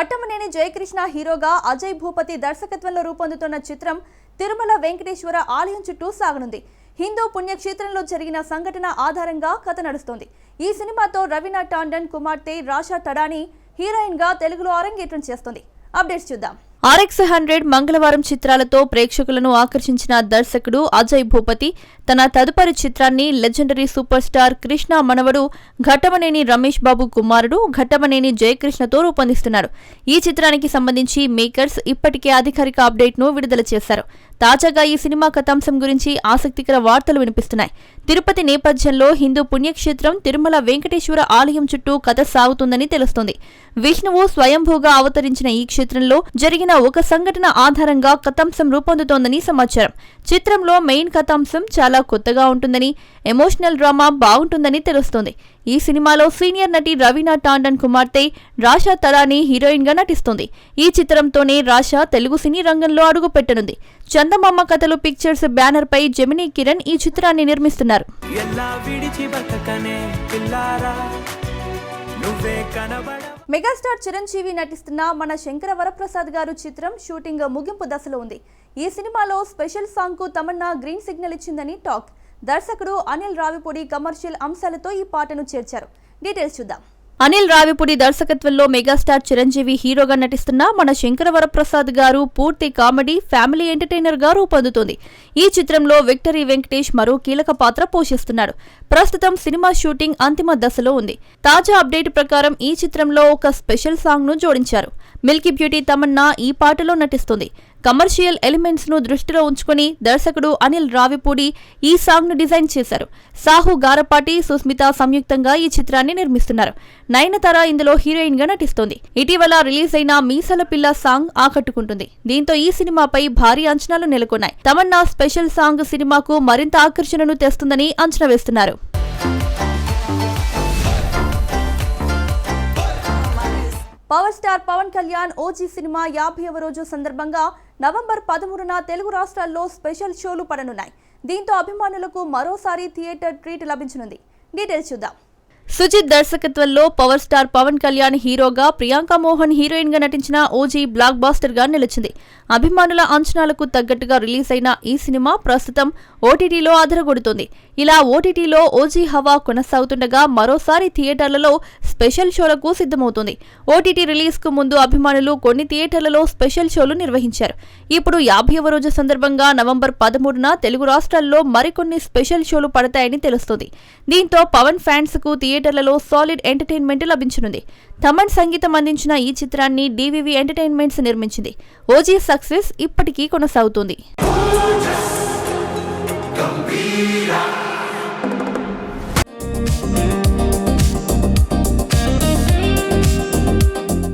ఘట్టమనేని జయకృష్ణ హీరోగా అజయ్ భూపతి దర్శకత్వంలో రూపొందుతున్న చిత్రం తిరుమల వెంకటేశ్వర ఆలయం చుట్టూ సాగనుంది. హిందూ పుణ్యక్షేత్రంలో జరిగిన సంఘటన ఆధారంగా కథ నడుస్తోంది. ఈ సినిమాతో రవీనా టాండన్ కుమార్తె రాషా తడాని హీరోయిన్గా తెలుగులో అరంగేట్రం చేస్తుంది. అప్డేట్స్ చూద్దాం. ఆర్ఎక్స్ హండ్రెడ్ మంగళవారం చిత్రాలతో ప్రేక్షకులను ఆకర్షించిన దర్శకుడు అజయ్ భూపతి తన తదుపరి చిత్రాన్ని లెజెండరీ సూపర్ స్టార్ కృష్ణ మనవడు ఘట్టమనేని రమేష్ బాబు కుమారుడు ఘట్టమనేని జయకృష్ణతో రూపొందిస్తున్నాడు ఈ చిత్రానికి సంబంధించి మేకర్స్ ఇప్పటికే అధికారిక అప్డేట్ను విడుదల చేశారు. తాజాగా ఈ సినిమా కథాంశం గురించి ఆసక్తికర వార్తలు వినిపిస్తున్నాయి. తిరుపతి నేపథ్యంలో హిందూ పుణ్యక్షేత్రం తిరుమల వెంకటేశ్వర ఆలయం చుట్టూ కథ సాగుతుందని తెలుస్తోంది. విష్ణువు స్వయంభూగా అవతరించిన ఈ క్షేత్రంలో జరిగిన ఒక సంఘటన ఆధారంగా కథాంశం రూపొందుతోందని సమాచారం. చిత్రంలో మెయిన్ కథాంశం చాలా కొత్తగా ఉంటుందని ఎమోషనల్ డ్రామా బాగుంటుందని తెలుస్తోంది. ఈ సినిమాలో సీనియర్ నటి రవీనా టాండన్ కుమార్తె రాషా తరాని హీరోయిన్గా నటిస్తుంది. ఈ చిత్రంతోనే రాషా తెలుగు సినీ రంగంలో అడుగుపెట్టనుంది. చందమామ కథలు పిక్చర్స్ బ్యానర్ పై జమినీ కిరణ్ ఈ చిత్రాన్ని నిర్మిస్తున్నారు. మెగాస్టార్ చిరంజీవి నటిస్తున్న మన శంకర వరప్రసాద్ గారు చిత్రం షూటింగ్ ముగింపు దశలో ఉంది. ఈ సినిమాలో స్పెషల్ సాంగ్కు తమన్నా గ్రీన్ సిగ్నల్ ఇచ్చిందని టాక్. దర్శకుడు అనిల్ రావిపూడి కమర్షియల్ అంశాలతో ఈ పాటను చేర్చారు. డీటెయిల్స్ చూద్దాం. అనిల్ రావిపూడి దర్శకత్వంలో మెగాస్టార్ చిరంజీవి హీరోగా నటిస్తున్న మన శంకరవరప్రసాద్ గారు పూర్తి కామెడీ ఫ్యామిలీ ఎంటర్టైనర్గా రూపొందుతుంది. ఈ చిత్రంలో విక్టరీ వెంకటేష్ మరో కీలక పాత్ర పోషిస్తున్నాడు ప్రస్తుతం సినిమా షూటింగ్ అంతిమ దశలో ఉంది. తాజా అప్డేట్ ప్రకారం ఈ చిత్రంలో ఒక స్పెషల్ సాంగ్ను జోడించారు. మిల్కీ బ్యూటీ తమన్నా ఈ పాటలో నటిస్తుంది. కమర్షియల్ ఎలిమెంట్స్ను దృష్టిలో ఉంచుకుని దర్శకుడు అనిల్ రావిపూడి ఈ సాంగ్ను డిజైన్ చేశారు. సాహు గారపాటి సుస్మిత సంయుక్తంగా ఈ చిత్రాన్ని నిర్మిస్తున్నారు. నయనతార ఇందులో హీరోయిన్గా నటిస్తోంది. ఇటీవల రిలీజ్ అయిన మీసల పిల్ల సాంగ్ ఆకట్టుకుంటుంది. దీంతో ఈ సినిమాపై భారీ అంచనాలు నెలకొన్నాయి. తమన్నా స్పెషల్ సాంగ్ సినిమాకు మరింత ఆకర్షణను తెస్తుందని అంచనా వేస్తున్నారు. Power star Pawan Kalyan OG cinema యాభైవ రోజు సందర్భంగా నవంబర్ పదమూడున తెలుగు రాష్ట్రాల్లో స్పెషల్ షోలు పడనున్నాయి. దీంతో అభిమానులకు మరోసారి థియేటర్ ట్రీట్ లభించనుంది. డీటెయిల్స్ చూద్దాం. సుజిత్ దర్శకత్వంలో పవర్ స్టార్ పవన్ కళ్యాణ్ హీరోగా ప్రియాంక మోహన్ హీరోయిన్గా నటించిన ఓజీ బ్లాక్ బాస్టర్గా నిలిచింది. అభిమానుల అంచనాలకు తగ్గట్టుగా రిలీజ్ అయిన ఈ సినిమా ప్రస్తుతం ఓటీటీలో అదరగొడుతుంది. ఇలా ఓటీటీలో ఓజీ హవా కొనసాగుతుండగా మరోసారి థియేటర్లలో స్పెషల్ షోలకు సిద్ధమవుతుంది. ఓటీటీ రిలీజ్కు ముందు అభిమానులు కొన్ని థియేటర్లలో స్పెషల్ షోలు నిర్వహించారు. ఇప్పుడు యాభైవ రోజు సందర్భంగా నవంబర్ పదమూడున తెలుగు రాష్ట్రాల్లో మరికొన్ని స్పెషల్ షోలు పడతాయని తెలుస్తోంది. దీంతో పవన్ ఫ్యాన్స్కు థియేటర్లలో సాలిడ్ ఎంటర్టైన్మెంట్ లభించనుంది. తమన్ సంగీతం అందించిన ఈ చిత్రాన్ని డివివి ఎంటర్టైన్మెంట్స్ నిర్మించింది. ఓజీ సక్సెస్ ఇప్పటికీ కొనసాగుతుంది.